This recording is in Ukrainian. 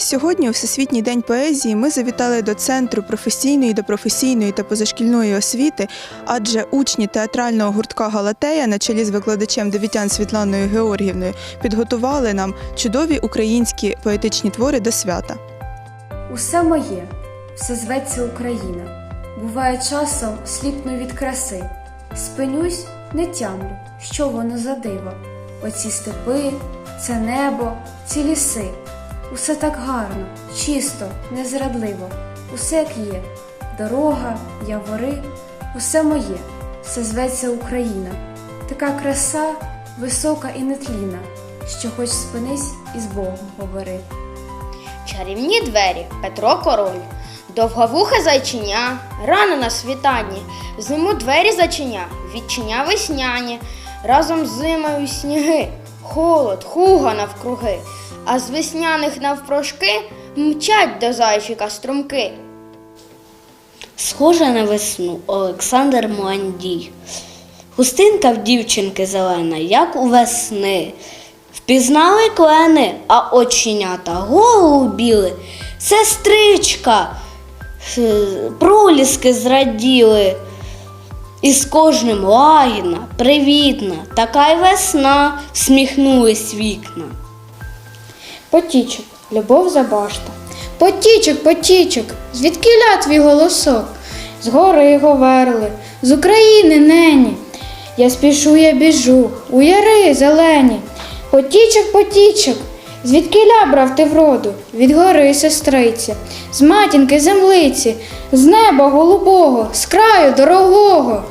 Сьогодні, у Всесвітній день поезії, ми завітали до Центру професійної, допрофесійної та позашкільної освіти, адже учні театрального гуртка Галатея на чолі з викладачем Девітян Світланою Георгівною підготували нам чудові українські поетичні твори до свята. Усе моє, все зветься Україна. Буває часом сліпну від краси. Спинюсь, не тямлю, що воно за диво. Оці степи, це небо, ці ліси. Усе так гарно, чисто, незрадливо, усе як є. Дорога, явори, усе моє, все зветься Україна. Така краса, висока і нетлінна, що хоч спинись і з Богом говори. Чарівні двері Петро Король, довговухе зайчиня, рано на світанні, зиму двері зачиня, відчиня весняні, разом з зимою сніги, холод, хуга навкруги, а з весняних навпрошки мчать до зайчика струмки. Схожа на весну Олександр Мландій. Хустинка в дівчинки зелена, як у весни. Впізнали клени, а оченята голубіли. Сестричка, е, проліски зраділи. І з кожним лагідна, привітна, така й весна, всміхнулись вікна. Потічок, любов за башта. Потічок, потічок, звідкиля твій голосок? З гори говерли, з України нені. Я спішу, я біжу, у яри зелені. Потічок, потічок, звідкиля брав ти вроду? Від гори сестриці, з матінки землиці, з неба голубого, з краю дорогого.